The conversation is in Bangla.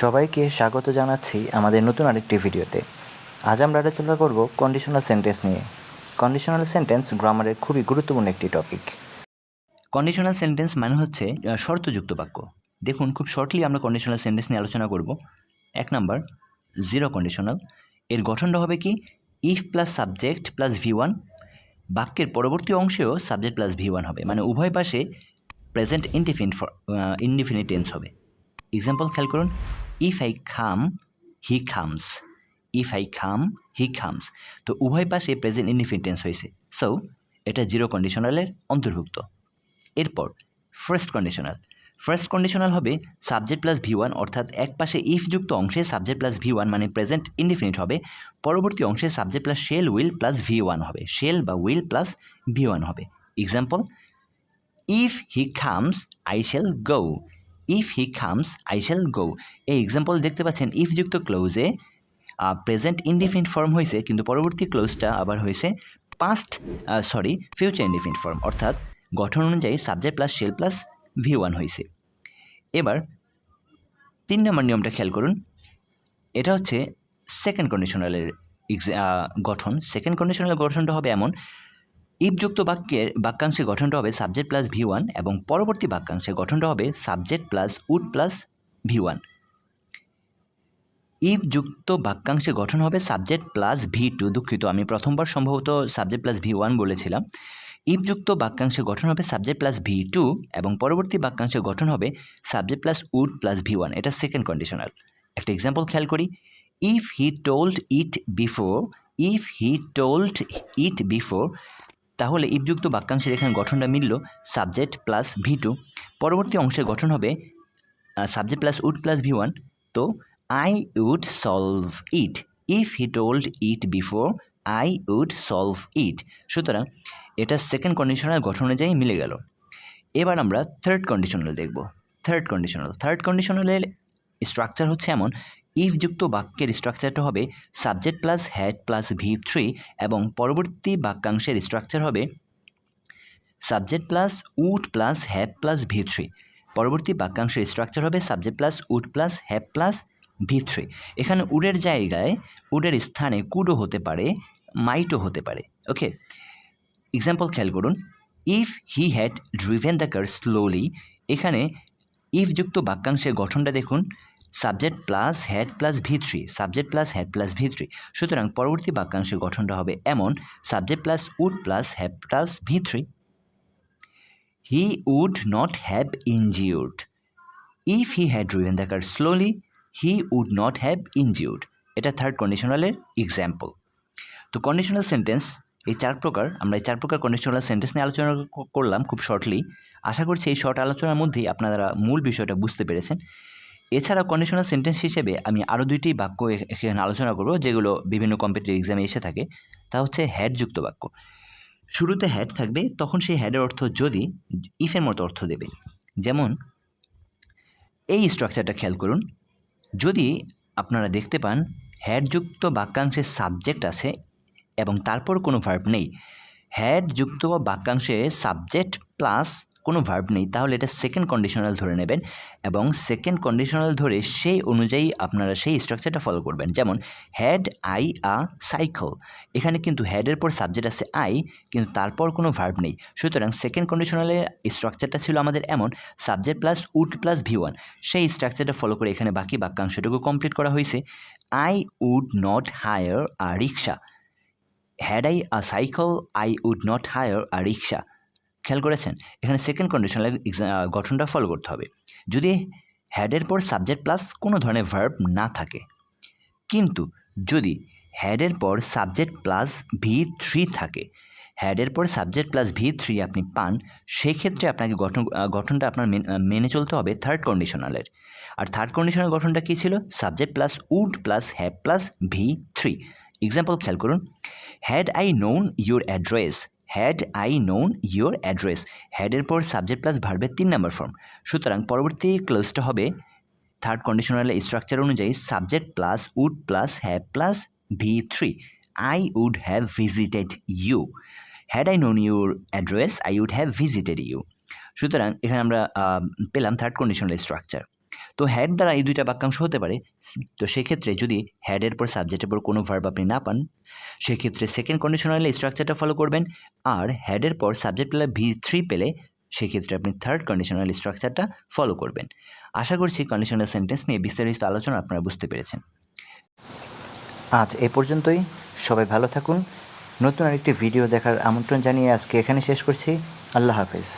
সবাইকে স্বাগত জানাচ্ছি আমাদের নতুন আরেকটি ভিডিওতে। আজ আমরা আলোচনা করব কন্ডিশনাল সেন্টেন্স নিয়ে। কন্ডিশনাল সেন্টেন্স গ্রামারের খুবই গুরুত্বপূর্ণ একটি টপিক কন্ডিশনাল সেন্টেন্স মানে হচ্ছে শর্তযুক্ত বাক্য। দেখুন, খুব শর্টলি আমরা কন্ডিশনাল সেন্টেন্স নিয়ে আলোচনা করব। এক নাম্বার জিরো কন্ডিশনাল এর গঠনটা হবে কি if plus subject plus V one বাক্যের পরবর্তী অংশেও সাবজেক্ট প্লাস ভি ওয়ান হবে। মানে উভয় পাশে প্রেজেন্ট ইনডিফিনিট ইনডিফিনিট টেন্স হবে। এক্সাম্পল খেয়াল করুন। ইফ আই খাম হি খামস ইফ আই খাম হি খামস তো উভয় পাশে প্রেজেন্ট ইনডিফিনিট টেন্স হয়েছে। সো এটা জিরো কন্ডিশনালের অন্তর্ভুক্ত। এরপর ফার্স্ট কন্ডিশনাল ফার্স্ট কন্ডিশনাল হবে সাবজেক্ট প্লাস ভি ওয়ান অর্থাৎ এক পাশে ইফ যুক্ত অংশে সাবজেক্ট প্লাস ভি ওয়ান মানে প্রেজেন্ট ইনডিফিনিট হবে। পরবর্তী অংশে subject plus shall will plus V one হবে। শেল বা উইল প্লাস ভি ওয়ান হবে। Example if he comes I shall go if he comes I shall go এই এক্সাম্পল দেখতে পাচ্ছেন ইফ যুক্ত ক্লোজে প্রেজেন্ট ইনডিফিনিট ফর্ম হয়েছে, কিন্তু পরবর্তী ক্লোজটা আবার হয়েছে past sorry future indefinite form অর্থাৎ গঠন অনুযায়ী subject plus shall plus V one হয়েছে। এবার তিন নম্বর নিয়মটা খেয়াল করুন, এটা হচ্ছে সেকেন্ড কন্ডিশনালের গঠন। সেকেন্ড কন্ডিশনালের গঠনটা হবে এমন ইফযুক্ত বাক্যের বাক্যাংশে গঠনটা হবে সাবজেক্ট প্লাস ভি ওয়ান এবং পরবর্তী বাক্যাংশে গঠনটা হবে subject plus would plus V one ইফযুক্ত বাক্যাংশে গঠন হবে সাবজেক্ট প্লাস ভি টু দুঃখিত, আমি প্রথমবার সম্ভবত সাবজেক্ট প্লাস ভি ওয়ান বলেছিলাম। ইফযুক্ত বাক্যাংশে গঠন হবে সাবজেক্ট প্লাস ভি টু এবং পরবর্তী বাক্যাংশে গঠন হবে subject plus would plus V one এটা সেকেন্ড কন্ডিশনাল একটা এক্সাম্পল খেয়াল করি। If he told it before if he told it before তাহলে ইফযুক্ত বাক্যাংশের এখানে গঠনটা মিলল সাবজেক্ট প্লাস ভি টু পরবর্তী অংশের গঠন হবে subject plus would plus V one তো I would solve it if he told it before I would solve it সুতরাং এটা সেকেন্ড কন্ডিশনাল গঠন অনুযায়ী মিলে গেল। এবার আমরা থার্ড কন্ডিশনাল দেখব। থার্ড কন্ডিশনাল থার্ড কন্ডিশনালের স্ট্রাকচার হচ্ছে এমন ইফযুক্ত বাক্যের স্ট্রাকচারটা হবে subject plus had plus V three এবং পরবর্তী বাক্যাংশের স্ট্রাকচার হবে subject plus would plus have plus V three পরবর্তী বাক্যাংশের স্ট্রাকচার হবে subject plus would plus have plus V three এখানে উডের জায়গায় উডের স্থানে কুডও হতে পারে মাইটও হতে পারে ওকে এক্সাম্পল খেয়াল করুন if he had driven the car slowly এখানে ইফযুক্ত বাক্যাংশের গঠনটা দেখুন subject plus had plus V three, subject plus had plus V three. সুতরাং পরবর্তী বাক্যাংশের গঠনটা হবে এমন, subject plus would plus have plus V three. He would not have injured if he had driven the car slowly he would not have injured এটা থার্ড কন্ডিশনালের এক্সাম্পল তো কন্ডিশনাল সেন্টেন্স এই চার প্রকার, আমরা এই চার প্রকার কন্ডিশনাল সেন্টেন্স নিয়ে আলোচনা করলাম খুব শর্টলি আশা করছি এই শর্ট আলোচনার মধ্যেই আপনারা মূল বিষয়টা বুঝতে পেরেছেন। এছাড়া কন্ডিশনাল সেন্টেন্স হিসেবে আমি আরও দুইটি বাক্য এখানে আলোচনা করব, যেগুলো বিভিন্ন কম্পিটিটিভ এক্সামে এসে থাকে। তা হচ্ছে হ্যাডযুক্ত বাক্য। শুরুতে হ্যাড থাকবে, তখন সেই হ্যাডের অর্থ যদি ইফের মতো অর্থ দেবে। যেমন, এই স্ট্রাকচারটা খেয়াল করুন। যদি আপনারা দেখতে পান হ্যাডযুক্ত বাক্যাংশের সাবজেক্ট আছে এবং তারপর কোনো ভার্ব নেই। হ্যাডযুক্ত বাক্যাংশে সাবজেক্ট প্লাস কোনো ভার্ব নেই, তাহলে এটা সেকেন্ড কন্ডিশনাল ধরে নেবেন এবং সেকেন্ড কন্ডিশনাল ধরে সেই অনুযায়ী আপনারা সেই স্ট্রাকচারটা ফলো করবেন। যেমন হ্যাড আই আ সাইকেল এখানে কিন্তু হ্যাডের পর সাবজেক্ট আছে আই কিন্তু তারপর কোনো ভার্ব নেই। সুতরাং সেকেন্ড কন্ডিশনালের স্ট্রাকচারটা ছিল আমাদের এমন subject plus would plus V one সেই স্ট্রাকচারটা ফলো করে এখানে বাকি বাক্যাংশটুকু কমপ্লিট করা হয়েছে। I would not hire a rickshaw had I a cycle I would not hire a rickshaw খেয়াল করেছেন? এখানে সেকেন্ড কন্ডিশনাল গঠনটা ফলো করতে হবে। যদি হ্যাডের পর সাবজেক্ট প্লাস কোনো ধরনের ভার্ব না থাকে, কিন্তু যদি হ্যাডের পর সাবজেক্ট প্লাস ভি থ্রি থাকে হ্যাডের পর সাবজেক্ট প্লাস ভি থ্রি আপনি পান, সেক্ষেত্রে আপনাকে গঠন গঠনটা আপনার মেন- চলতে হবে থার্ড কন্ডিশনালের আর থার্ড কন্ডিশনাল গঠনটা কী ছিল? Subject plus would plus have plus V three example খেয়াল করুন। Had I known your address had I known your address হ্যাডের পর সাবজেক্ট প্লাস ভার্বের তিন নম্বর ফর্ম সুতরাং পরবর্তী ক্লোজটা হবে থার্ড কন্ডিশনাল স্ট্রাকচার অনুযায়ী subject plus would plus have plus V three I would have visited you had I known your address I would have visited you সুতরাং এখানে আমরা পেলাম থার্ড কন্ডিশনাল স্ট্রাকচার তো হ্যাড দ্বারা এই দুইটা বাক্যাংশ হতে পারে। তো সেক্ষেত্রে যদি হ্যাডের পর সাবজেক্টের পর কোনো ভার্ব আপনি না পান, সেক্ষেত্রে সেকেন্ড কন্ডিশনালে স্ট্রাকচারটা ফলো করবেন। আর হ্যাডের পর সাবজেক্ট পেলে ভি থ্রি পেলে, সেক্ষেত্রে আপনি থার্ড কন্ডিশনাল স্ট্রাকচারটা ফলো করবেন। আশা করছি কন্ডিশনাল সেন্টেন্স নিয়ে বিস্তারিত আলোচনা আপনারা বুঝতে পেরেছেন। আজ এ পর্যন্তই। সবাই ভালো থাকুন। নতুন আরেকটি ভিডিও দেখার আমন্ত্রণ জানিয়ে আজকে এখানে শেষ করছি। আল্লাহ হাফেজ।